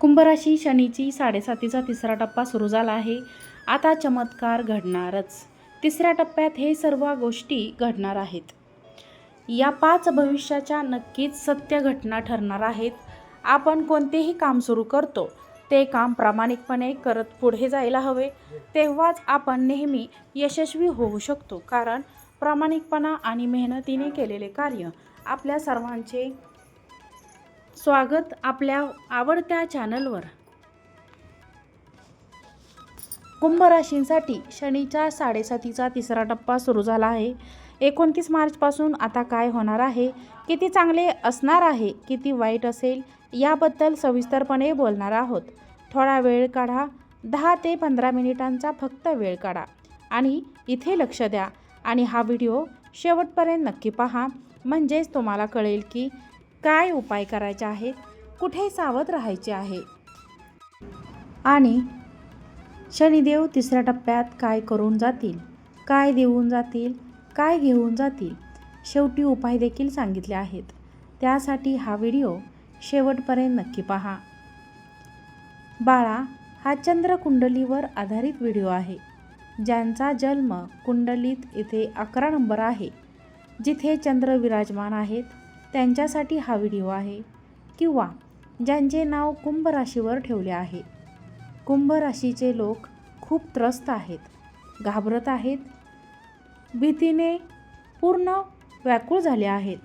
कुंभराशी शनीची साडेसातीचा तिसरा टप्पा सुरू झाला आहे. आता चमत्कार घडणारच. तिसऱ्या टप्प्यात हे सर्व गोष्टी घडणार आहेत. या पाच भविष्याच्या नक्कीच सत्य घटना ठरणार आहेत. आपण कोणतेही काम सुरू करतो ते काम प्रामाणिकपणे करत पुढे जायला हवे. तेव्हाच आपण नेहमी यशस्वी होऊ शकतो कारण प्रामाणिकपणा आणि मेहनतीने केलेले कार्य आपल्या सर्वांचे स्वागत आपल्या आवडत्या चॅनलवर. कुंभ राशींसाठी शनीच्या साडेसातीचा तिसरा टप्पा सुरू झाला आहे. एकोणतीस मार्चपासून आता काय होणार आहे? किती चांगले असणार आहे? किती वाईट असेल? याबद्दल सविस्तरपणे बोलणार आहोत. थोडा वेळ काढा. दहा ते पंधरा मिनिटांचा फक्त वेळ काढा. आणि इथे लक्ष द्या. आणि हा व्हिडिओ शेवटपर्यंत नक्की पहा. म्हणजेच तुम्हाला कळेल की काय उपाय करायचे आहेत? कुठे सावध राहायचे आहे? आणि शनिदेव तिसऱ्या टप्प्यात काय करून जातील? काय देऊन जातील? काय घेऊन जातील? शेवटी उपाय देखील सांगितले आहेत. त्यासाठी हा व्हिडिओ शेवटपर्यंत नक्की पहा. बाळा हा चंद्र कुंडलीवर आधारित व्हिडिओ आहे. ज्यांचा जन्म कुंडलीत येथे अकरा नंबर आहे. जिथे चंद्र विराजमान आहेत त्यांच्यासाठी हा व्हिडिओ आहे. किंवा ज्यांचे नाव कुंभ राशीवर ठेवले आहे. कुंभ राशीचे लोक खूप त्रस्त आहेत. घाबरत आहेत. भीतीने पूर्ण व्याकुळ झाले आहेत.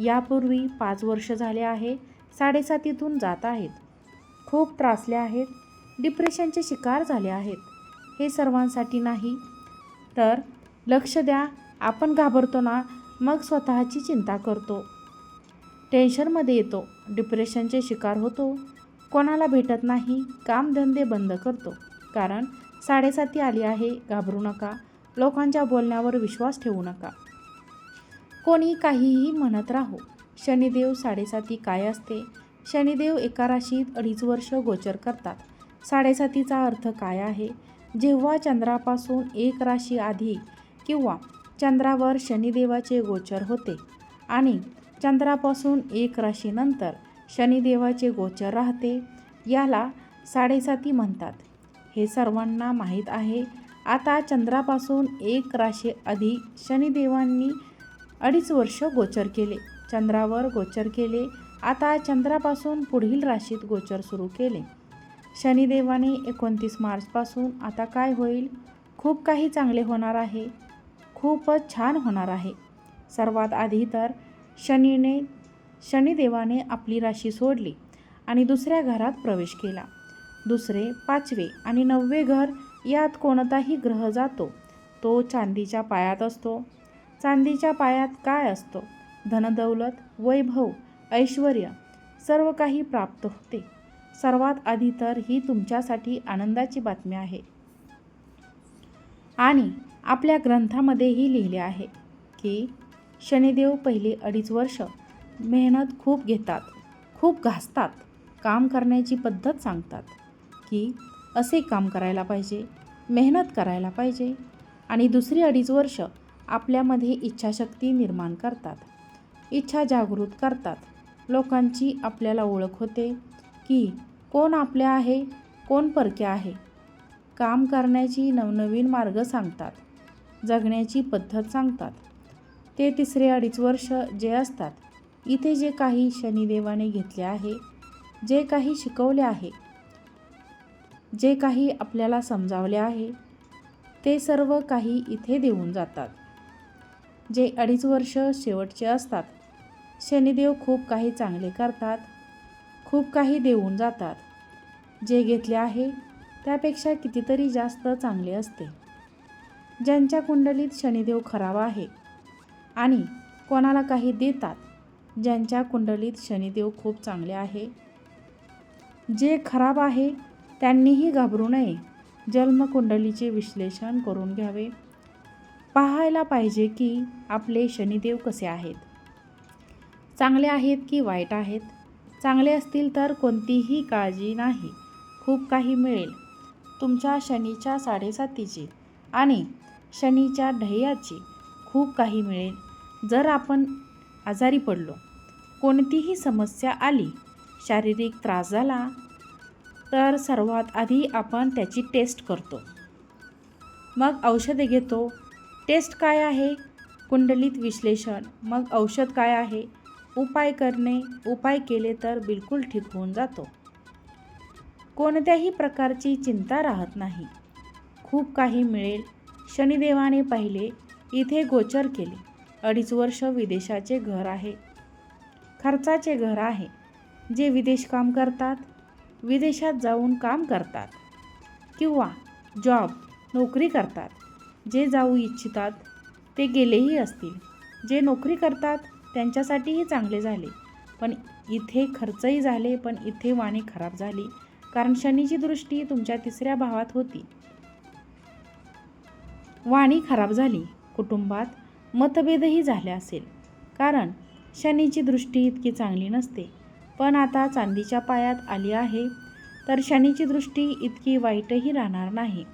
यापूर्वी पाच वर्ष झाले आहे. साडेसातीतून जात आहेत. खूप त्रासले आहेत. डिप्रेशनचे शिकार झाले आहेत. हे सर्वांसाठी नाही. तर लक्ष द्या. आपण घाबरतो ना मग स्वतःची चिंता करतो. टेन्शनमध्ये येतो. डिप्रेशनचे शिकार होतो. कोणाला भेटत नाही. कामधंदे बंद करतो. कारण साडेसाती आली आहे. घाबरू नका. लोकांच्या बोलण्यावर विश्वास ठेवू नका. कोणी काहीही म्हणत राहो. शनिदेव साडेसाती काय असते? शनिदेव एका राशीत अडीच वर्ष गोचर करतात. साडेसातीचा अर्थ काय आहे? जेव्हा चंद्रापासून एक राशी आधी किंवा चंद्रावर शनिदेवाचे गोचर होते आणि चंद्रापासून एक राशीनंतर शनिदेवाचे गोचर राहते याला साडेसाती म्हणतात. हे सर्वांना माहीत आहे. आता चंद्रापासून एक राशी आधी शनिदेवांनी अडीच वर्ष गोचर केले. चंद्रावर गोचर केले. आता चंद्रापासून पुढील राशीत गोचर सुरू केले. शनिदेवाने एकोणतीस मार्चपासून आता काय होईल? खूप काही चांगले होणार आहे. खूपच छान होणार आहे. सर्वात आधी तर शनीने शनिदेवाने आपली राशी सोडली आणि दुसऱ्या घरात प्रवेश केला. दुसरे पाचवे आणि नववे घर यात कोणताही ग्रह जातो तो चांदीच्या पायात असतो. चांदीच्या पायात काय असतो? धनदौलत वैभव ऐश्वर सर्व काही प्राप्त होते. सर्वात आधी तर ही तुमच्यासाठी आनंदाची बातमी आहे. आणि आपल्या ग्रंथामध्येही लिहिले आहे की शनिदेव पहिले अडीच वर्ष मेहनत खूप घेतात खूप घासतात काम करण्याची पद्धत सांगतात की असे काम करायला पाहिजे मेहनत करायला पाहिजे आणि दुसरी अडीच वर्ष आपल्यामध्ये इच्छाशक्ती निर्माण करतात. इच्छा जागृत करतात. लोकांची आपल्याला ओळख होते की कोण आपल्या आहे कोण परक्या आहे. काम करण्याची नवनवीन मार्ग सांगतात जगण्याची पद्धत सांगतात. ते तिसरे अडीच वर्ष जे असतात. इथे जे काही शनिदेवाने घेतले आहे जे काही शिकवले आहे जे काही आपल्याला समजावले आहे ते सर्व काही इथे देऊन जातात. जे अडीच वर्ष शेवटचे असतात शनिदेव खूप काही चांगले करतात खूप काही देऊन जातात. जे घेतले आहे त्यापेक्षा कितीतरी जास्त चांगले असते. ज्यांच्या कुंडलीत शनिदेव खराब आहे आणि कोणाला काही देतात ज्यांच्या कुंडलीत शनिदेव खूप चांगले आहे. जे खराब आहे त्यांनीही घाबरू नये. जन्मकुंडलीचे विश्लेषण करून घ्यावे. पाहायला पाहिजे की आपले शनिदेव कसे आहेत. चांगले आहेत की वाईट आहेत? चांगले असतील तर कोणतीही काळजी नाही. खूप काही मिळेल. तुमच्या शनीच्या साडेसातीची आणि शनीच्या ढय्याची खूप काही मिळेल. जर आपण आजारी पडलो कोणतीही समस्या आली शारीरिक त्रास झाला तर सर्वात आधी आपण त्याची टेस्ट करतो. मग औषधे घेतो. टेस्ट काय आहे? कुंडलीत विश्लेषण. मग औषध काय आहे? उपाय करणे उपाय केले तर बिलकुल ठीक होऊन जातो. कोणत्याही प्रकारची चिंता राहत नाही. खूप काही मिळेल. शनिदेवाने पाहिले इथे गोचर केले. अडीच वर्ष विदेशाचे घर आहे. खर्चाचे घर आहे. जे विदेश काम करतात विदेशात जाऊन काम करतात. किंवा जॉब नोकरी करतात. जे जाऊ इच्छितात ते गेलेही असतील. जे नोकरी करतात त्यांच्यासाठीही चांगले झाले. पण इथे खर्चही झाले पण इथे वाणी खराब झाली. कारण शनीची दृष्टी तुमच्या तिसऱ्या भावात होती. वाणी खराब झाली. कुटुंबात मतभेदही झाले असेल. कारण शनीची दृष्टी इतकी चांगली नसते. पण आता चांदीच्या पायात आली आहे तर शनीची दृष्टी इतकी वाईटही राहणार नाही.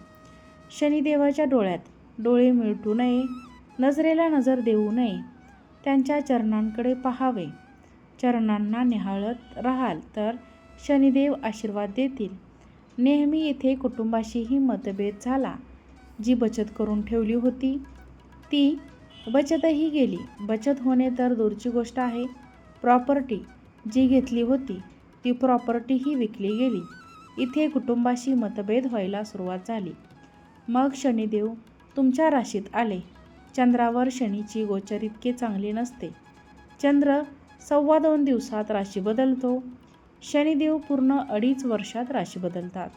शनिदेवाच्या डोळ्यात डोळे मिळटू नये नजरेला नजर देऊ नये त्यांच्या चरणांकडे पाहावे. चरणांना निहाळत राहाल तर शनिदेव आशीर्वाद देतील. नेहमी इथे कुटुंबाशीही मतभेद झाला. जी बचत करून ठेवली होती ती बचतही गेली. बचत होणे तर दूरची गोष्ट आहे. प्रॉपर्टी जी घेतली होती ती प्रॉपर्टीही विकली गेली. इथे कुटुंबाशी मतभेद व्हायला सुरुवात झाली. मग शनिदेव तुमच्या राशीत आले. चंद्रावर शनीची गोचर इतके चांगले नसते. चंद्र सव्वा दोन दिवसात राशी बदलतो. शनिदेव पूर्ण अडीच वर्षात राशी बदलतात.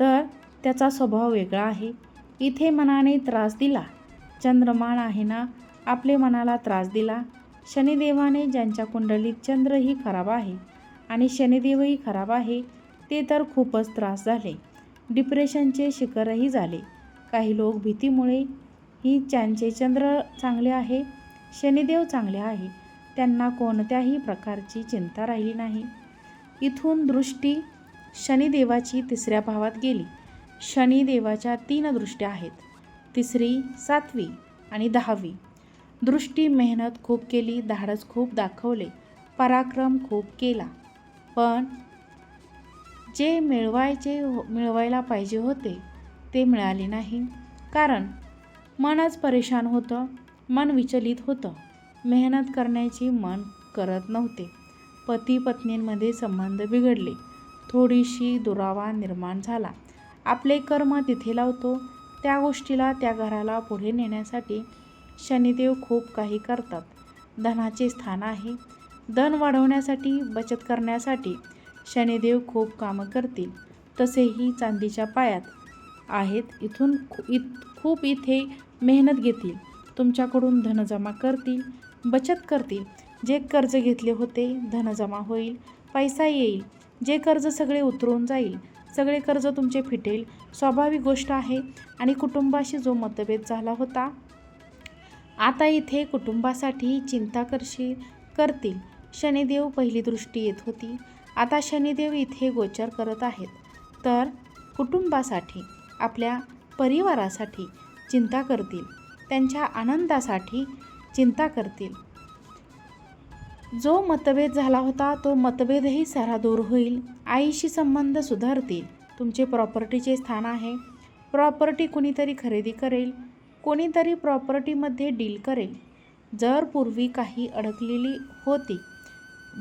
तर त्याचा स्वभाव वेगळा आहे. इथे मनाने त्रास दिला. चंद्रमान आहे ना आपले मनाला त्रास दिला. शनिदेवाने ज्यांच्या कुंडलीत चंद्रही खराब आहे आणि शनिदेवही खराब आहे ते तर खूपच त्रास झाले. डिप्रेशनचे शिखरही झाले. काही लोक भीतीमुळे ही ज्यांचे चंद्र चांगले आहे शनिदेव चांगले आहे त्यांना कोणत्याही प्रकारची चिंता राहिली नाही. इथून दृष्टी शनिदेवाची तिसऱ्या भावात गेली. शनिदेवाच्या तीन दृष्ट्या आहेत. तिसरी सातवी आणि दहावी. दृष्टी मेहनत खूप केली धाडस खूप दाखवले पराक्रम खूप केला. पण जे मिळवायचे हो- मिळवायला पाहिजे होते ते मिळाले नाही. कारण मनच परेशान होतं मन विचलित होतं. मेहनत करण्याची मन करत नव्हते. पती पत्नींमध्ये संबंध बिघडले. थोडीशी दुरावा निर्माण झाला. आपले कर्म तिथे लावतो. त्या गोष्टीला त्या घराला पुढे नेण्यासाठी शनिदेव खूप काही करतात. धनाचे स्थान आहे. धन वाढवण्यासाठी बचत करण्यासाठी शनिदेव खूप कामं करतील. तसेही चांदीच्या पायात आहेत. इथून इत खूप इथे मेहनत घेतील. तुमच्याकडून धन जमा करतील बचत करतील. जे कर्ज घेतले होते धन जमा होईल. पैसा येईल. जे कर्ज सगळे उतरून जाईल सगळे कर्ज तुमचे फिटेल. स्वाभाविक गोष्ट आहे. आणि कुटुंबाशी जो मतभेद झाला होता आता इथे कुटुंबासाठी चिंता करशी करतील. शनिदेव पहिली दृष्टी येत होती. आता शनिदेव इथे गोचर करत आहेत. तर कुटुंबासाठी आपल्या परिवारासाठी चिंता करतील. त्यांच्या आनंदासाठी चिंता करतील. जो मतभेद झाला होता तो मतभेदही सारा दूर होईल. आईशी संबंध सुधारतील. तुमचे प्रॉपर्टीचे स्थान आहे. प्रॉपर्टी कुणीतरी खरेदी करेल. कोणीतरी प्रॉपर्टीमध्ये डील करेल. जर पूर्वी काही अडकलेली होती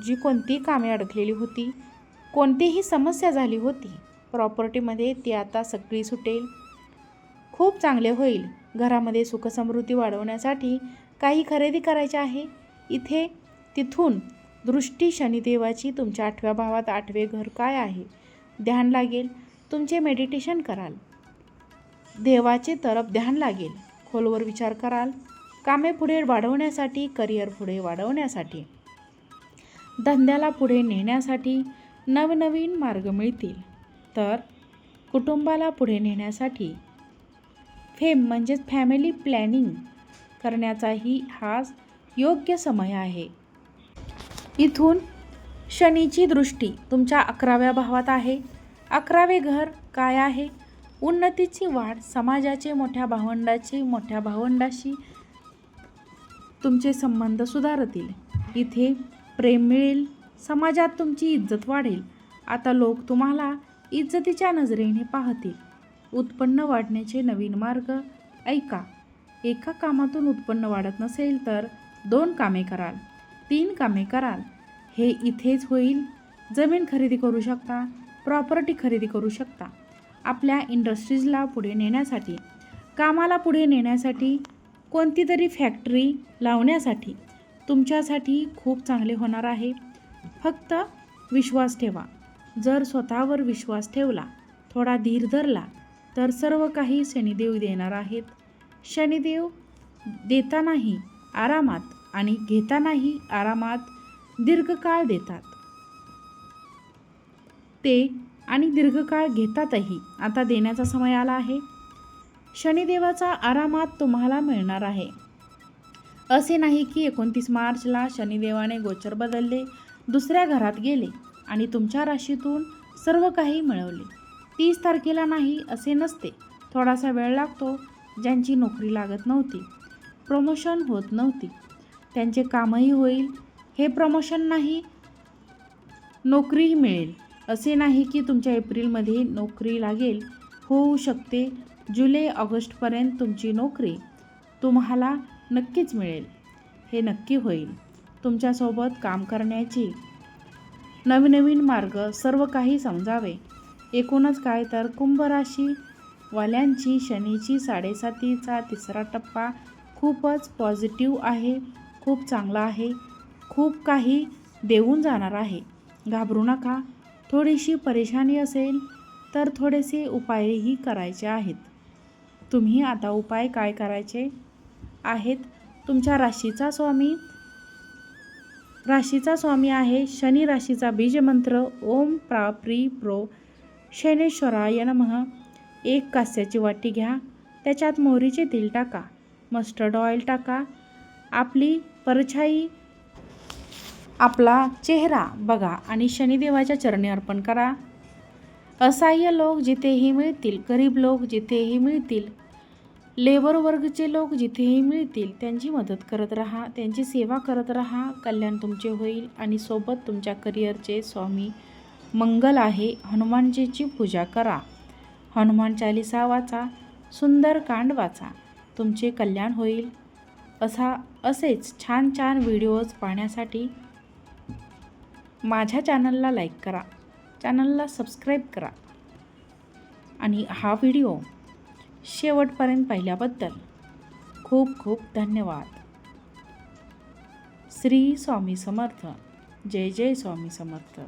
जी कोणती कामे अडकलेली होती कोणतीही समस्या झाली होती प्रॉपर्टीमध्ये ती आता सगळी सुटेल. खूप चांगले होईल. घरामध्ये सुखसमृद्धी वाढवण्यासाठी काही खरेदी करायचे आहे. इथे तिथून दृष्टी शनिदेवाची तुमच्या आठव्या भावात आठवे घर काय आहे? ध्यान लागेल. तुमचे मेडिटेशन कराल. देवाचे तरफ ध्यान लागेल. खोलवर विचार कराल. कामे पुढे वाढवण्यासाठी करिअर पुढे वाढवण्यासाठी. धंद्याला पुढे नेण्यासाठी नवनवीन मार्ग मिळतील. तर कुटुंबाला पुढे नेण्यासाठी फेम म्हणजेच फॅमिली प्लॅनिंग करण्याचाही हा योग्य समय आहे. इथून शनीची दृष्टी तुमच्या अकराव्या भावात आहे. अकरावे घर काय आहे? उन्नतीची वाढ समाजाचे मोठ्या भावंडाचे मोठ्या भावंडाशी तुमचे संबंध सुधारतील. इथे प्रेम मिळेल समाजात तुमची इज्जत वाढेल. आता लोक तुम्हाला इज्जतीच्या नजरेने पाहतील. उत्पन्न वाढण्याचे नवीन मार्ग. ऐका एका कामातून उत्पन्न वाढत नसेल तर दोन कामे कराल. तीन कामे कराल. हे इथेच होईल. जमीन खरेदी करू शकता. प्रॉपर्टी खरेदी करू शकता. आपल्या इंडस्ट्रीजला पुढे नेण्यासाठी. कामाला पुढे नेण्यासाठी. कोणती तरी फॅक्टरी लावण्यासाठी. तुमच्यासाठी खूप चांगले होणार आहे. फक्त विश्वास ठेवा. जर स्वतःवर विश्वास ठेवला थोडा धीर धरला तर सर्व काही शनिदेव देणार आहेत. शनिदेव देतानाही आरामात आणि घेतानाही आरामात दीर्घकाळ देतात. ते आणि दीर्घकाळ घेतातही आता देण्याचा समय आला आहे. शनिदेवाचा आरामात तुम्हाला मिळणार आहे. असे नाही की एकोणतीस मार्चला शनिदेवाने गोचर बदलले दुसऱ्या घरात गेले आणि तुमच्या राशीतून सर्व काही मिळवले. तीस तारखेला नाही असे नसते. थोडासा वेळ लागतो. ज्यांची नोकरी लागत नव्हती. प्रमोशन होत नव्हती. त्यांचे कामही होईल. हे प्रमोशन नाही नोकरीही मिळेल. असे नाही की तुमच्या एप्रिलमध्ये नोकरी लागेल. होऊ शकते. जुलै ऑगस्टपर्यंत तुमची नोकरी तुम्हाला नक्कीच मिळेल. हे नक्की होईल. तुमच्यासोबत काम करण्याची नवनवीन मार्ग सर्व काही समजावे. एकूणच काय तर कुंभराशी वाल्यांची शनीची साडेसातीचा तिसरा टप्पा खूपच पॉझिटिव्ह आहे. खूप चांगला आहे. खूप काही देऊन जाणार आहे. घाबरू नका. थोडीशी परेशानी असेल तर थोडेसे उपायही करायचे आहेत. तुम्ही आता उपाय काय करायचे आहेत? तुमच्या राशीचा स्वामी राशीचा स्वामी आहे शनी राशीचा बीजमंत्र. ओम प्रा प्री प्रो. शनेश्वराय नमः. एक कास्याची वाटी घ्या. त्याच्यात मोहरीचे तेल टाका. मस्टर्ड ऑइल टाका. आपली परछाई. आपला चेहरा बघा आणि शनिदेवाच्या चरणी अर्पण करा. असहाय्य लोक जिथेही मिळतील गरीब लोक जिथेही मिळतील लेबर वर्गचे लोक जिथेही मिळतील त्यांची मदत करत राहा त्यांची सेवा करत राहा. कल्याण तुमचे होईल आणि सोबत तुमच्या करिअरचे स्वामी मंगल आहे. हनुमानजीची पूजा करा. हनुमान चालिसा वाचा सुंदरकांड वाचा. तुमचे कल्याण होईल. असा असेच छान छान व्हिडिओज पाहण्यासाठी माझ्या चॅनलला लाईक करा. चॅनलला सबस्क्राईब करा. आणि हा व्हिडिओ शेवटपर्यंत पाहिल्याबद्दल खूप खूप धन्यवाद. श्री स्वामी समर्थ. जय जय स्वामी समर्थ.